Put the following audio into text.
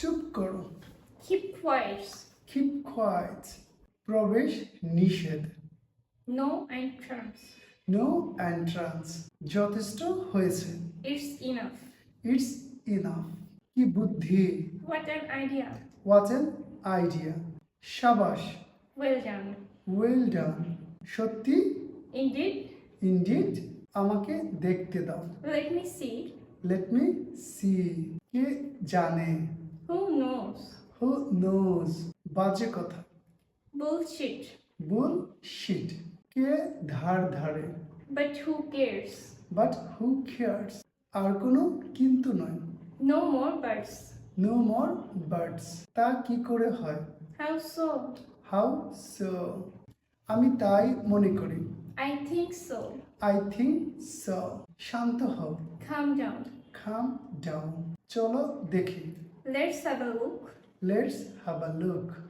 চুপ করো। Keep quiet. Keep quiet প্রবেশ নিষেধ। নো এন্ট্রান্স নো এন্ট্রান্স যথেষ্ট হয়েছে। It's enough. ইটস ইনাফ কি বুদ্ধি। What an idea what an idea সাবাস। Well done. ওয়েল ডান সত্যি? Indeed. ইন্ডিড আমাকে দেখতে দাও। Let me see. Let me see কে জানে? Who knows? হু নোজ বাজে কথা Bullshit. বুল শিট কে ধার ধারে But who cares? But who cares আর কোনো কিন্তু নয় No more birds. No more birds তা কি করে হয় How so? হাউ সো আমি তাই মনে করি I think so. I think so শান্ত হও Calm down. খাম ডাউন চলো দেখি Let's have a look. Let's have a look.